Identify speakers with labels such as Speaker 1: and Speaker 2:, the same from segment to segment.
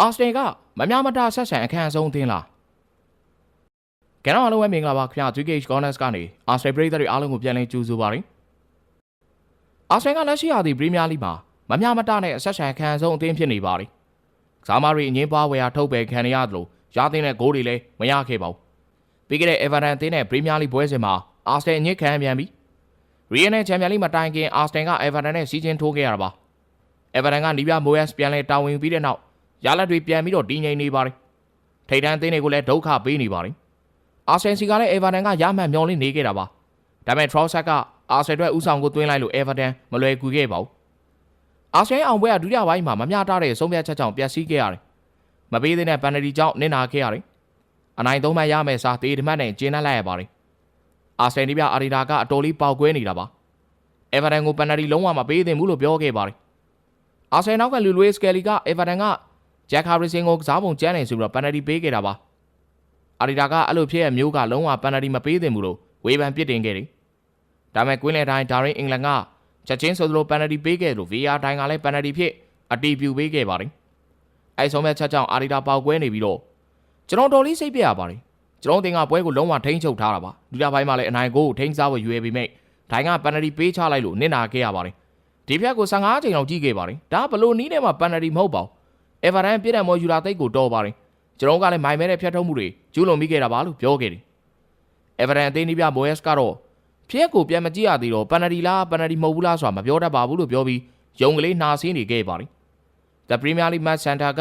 Speaker 1: အာစနယ်ကမများမတာဆက်ဆံအခန်းအဆုံးအသင်းလားကဲတော့အားလုံးပဲမင်္ဂလာပါခင်ဗျာ Twitch Corners ကနေအာစနယ်ပရိသတ်တွေအားလုံးကိုပြန်လည်ကြိုဆိုပါရစေအာစနယ်ကလက်ရှိရာသီပရီးမီးယားလိမှာမများမတာနဲ့ဆက်ဆံအခန်းအဆုံးအသင်းဖြစ်နေပါလိကစားမားတွေအငင်းပွားဝယ်ရာထုတ်ပယ်ခံရသလိုရသင်းတဲ့ဂိုးတွေလည်းမရခဲ့ပါဘူးပြီးခဲ့တဲ့ Everton အသင်းနဲ့ပရီးမီးယားလိပွဲစဉ်မှာအာစနယ်အငင်းခံပြန်ပြီးရီယယ်နဲ့ချန်ပီယံလိမတိုင်ခင်အာစနယ်က Everton နဲ့စီးချင်းထိုးခဲ့ရတာပါ Everton ကနီးပြမိုးယက်စ်ပြန်လဲတာဝန်ယူပြီးတဲ့နောက် ရလဒ်တွေပြန်ပြီးတော့တည်ငြိမ်နေပါတယ်ထိတ်တန်းအသင်းတွေကိုလည်းဒုက္ခပေးနေပါတယ်အာဆင်စီကလည်း Everton ကရမှန်မျောလင့်နေခဲ့တာပါဒါပေမဲ့ Trossard ကအာဆင်အတွက်ဥဆောင်ကိုသွင်းလိုက်လို့ Everton မလွယ်ကူခဲ့ပါဘူးအာဆင်အောင်ပွဲကဒုတိယပိုင်းမှာမမျှတတဲ့ဆုံးဖြတ်ချက်ကြောင့်ပျက်စီးခဲ့ရတယ်မပေးသေးတဲ့ပန်နတီကြောင့်နစ်နာခဲ့ရတယ်အနိုင်သုံးမှတ်ရမယ်စာတေးဓမတ်နဲ့ကျင်းနှက်လိုက်ရပါတယ်အာဆင်ဒီပြအာရီဒါကအတော်လေးပေါက်ကွဲနေတာပါ Everton ကိုပန်နတီလုံးဝမပေးသင့်ဘူးလို့ပြောခဲ့ပါတယ်အာဆင်နောက်ကလူလွေးစကယ်လီက Everton က ဂျက်ကာရီစင်ကိုကစားပုံကျန်းနေဆိုပြီးတော့ပန်နတီပေးခဲ့တာပါအာရီဒါကအဲ့လိုဖြစ်ရမျိုးကလုံးဝပန်နတီမပေးသင့်ဘူးလို့ဝေဖန်ပြစ်တင်ခဲ့တယ်ဒါပေမဲ့ကွင်းလေတိုင်းဒါရင်အင်္ဂလန်ကချက်ချင်းဆိုသလိုပန်နတီပေးခဲ့လို့ VR တိုင်းကလည်းပန်နတီဖြစ်အတီးပြူပေးခဲ့ပါတယ်အဲ့ဆုံးမဲ့ချက်ကြောင့်အာရီဒါပေါက်ကွဲနေပြီးတော့ကျွန်တော်တော်လေးစိတ်ပြရပါတယ်ကျွန်တော်တင်ကပွဲကိုလုံးဝထိန်းချုပ်ထားတာပါဒုတိယပိုင်းမှာလည်းအနိုင်ကိုထိန်းစားဖို့ရွေးပြီးမိတ်ဒိုင်ကပန်နတီပေးချလိုက်လို့နစ်နာခဲ့ရပါတယ်ဒီဖြတ်ကို15ချိန်လောက်ကြည့်ခဲ့ပါတယ်ဒါဘလို့နီးနေမှာပန်နတီမဟုတ်ပါဘူး အေဗာတန်ပြည်တယ်မော်ယူလာသိတ်ကိုတော်ပါတယ်ကျွန်တော်ကလည်းမိုင်မဲတဲ့ဖြတ်ထုတ်မှုတွေကျူးလွန်မိခဲ့တာပါလို့ပြောခဲ့တယ်အေဗာတန်အသင်းဒီပြမိုယက်စ်ကတော့ဖျက်ကိုပြန်မကြည့်ရသေးတော့ပန်နတီလားပန်နတီမဟုတ်ဘူးလားဆိုတာမပြောတတ်ပါဘူးလို့ပြောပြီးယုံကလေးနှာဆင်းနေခဲ့ပါတယ် The Premier League Match Center က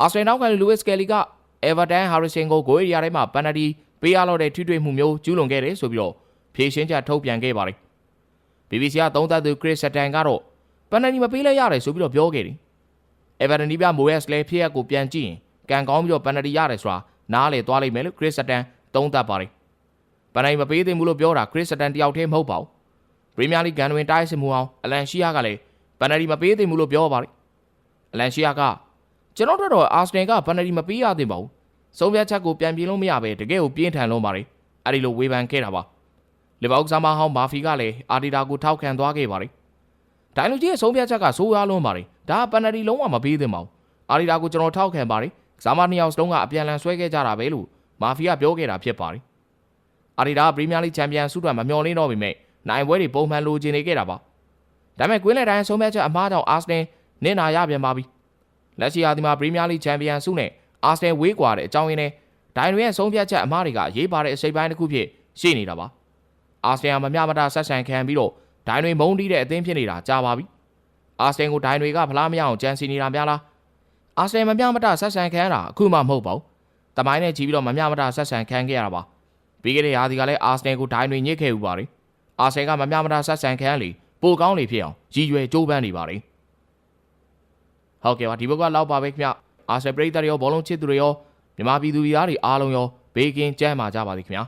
Speaker 1: အာဆင်နောက်ကလူးစ်ကယ်လီကအေဗာတန်ဟာရီဆင်ကိုဂိုးရီယာထဲမှာပန်နတီပေးရတော့တဲ့ထိတွေ့မှုမျိုးကျူးလွန်ခဲ့တယ်ဆိုပြီးတော့ဖြေရှင်းချက်ထုတ်ပြန်ခဲ့ပါတယ် BBC ကသုံးသပ်သူ Chris Sutton ကတော့ပန်နတီမပေးလဲရတယ်ဆိုပြီးတော့ပြောခဲ့တယ် Everton ဒီပြမိုရက်စ်လည်းဖြစ်ရက်ကိုပြန်ကြည့်ရင်ကံကောင်းပြီးတော့ပန်နတီရတယ်ဆိုတာနားလေသွားလိမ့်မယ်လို့ Chris Sutton သုံးသပ်ပါတယ်ပန်နတီမပေးသင့်ဘူးလို့ပြောတာ Chris Sutton တယောက်တည်းမဟုတ်ပါဘူး Premier League ကန်ဝင်တိုင်းစစ်မှုအောင်အလန်ရှီယာကလည်းပန်နတီမပေးသင့်ဘူးလို့ပြောပါတယ်အလန်ရှီယာကကျွန်တော်တို့တော့အာဆနယ်ကပန်နတီမပေးရသင့်ပါဘူးဆုံးဖြတ်ချက်ကိုပြန်ပြေးလို့မရပဲတကယ်ကိုပြင်းထန်လုံးပါတယ်အဲ့ဒီလိုဝေဖန်ခဲ့တာပါလီဗာပူးကစားမဟောင်းမာဖီကလည်းအာဒီတာကိုထောက်ခံသွားခဲ့ပါတယ်ဒိုင်လူကြီးရဲ့ဆုံးဖြတ်ချက်ကဆိုးရွားလွန်းပါတယ် ဒါကပန်နတီလုံးဝမပေးသင့်ပါဘူးအာဒီတာကိုကျွန်တော်ထောက်ခံပါတယ်ကစားမနှစ်ယောက်စလုံးကအပြန်အလှန်ဆွဲခဲ့ကြတာပဲလို့မာဖီကပြောခဲ့တာဖြစ်ပါတယ်အာဒီတာပရီးမီးယားလိချန်ပီယံဆုအတွက်မမျှော်လင့်တော့ပေမဲ့နိုင်ပွဲတွေပုံမှန်လိုချင်နေခဲ့တာပါဒါပေမဲ့ကွင်းလေတိုင်းဆုံးဖြတ်ချက်အမှားကြောင့်အာဆနယ်နစ်နာရပြန်ပါပြီလက်ရှိရာသီမှာပရီးမီးယားလိချန်ပီယံဆုနဲ့အာဆနယ်ဝေးကွာတဲ့အကြောင်းရင်းနဲ့ဒိုင်တွေရဲ့ဆုံးဖြတ်ချက်အမှားတွေကရေးပါတဲ့အစိပ်ပိုင်းတစ်ခုဖြစ်ရှိနေတာပါအာဆနယ်မမျှမတဆက်ဆံခံပြီးတော့ဒိုင်တွေမုန်းတီးတဲ့အသင်းဖြစ်နေတာကြာပါပြီ အာဆနယ်ကိုဒိုင်တွေကဖလားမရအောင်ကြံစီနေတာများလားအာဆနယ်မမျှမတဆက်ဆံခံရတာအခုမှမဟုတ်ပါဘူးတမိုင်းနဲ့ကြီးပြီးတော့မမျှမတဆက်ဆံခံခဲ့ရတာပါပြီးခဲ့တဲ့ရာသီကလည်းအာဆနယ်ကိုဒိုင်တွေညစ်ခဲ့ဥပါတယ်အာဆနယ်ကမမျှမတဆက်ဆံခံရလေပိုကောင်းလေဖြစ်အောင်ရည်ရွယ်ကြိုးပမ်းနေပါတယ်ဟုတ်ကဲ့ပါဒီဘက်ကလောက်ပါပဲခင်ဗျအာဆနယ်ပရိသတ်တွေရောဘောလုံးချစ်သူတွေရောမြန်မာပြည်သူပြည်သားတွေအားလုံးရောဘေးကင်းကြမ်းပါကြပါစေခင်ဗျာ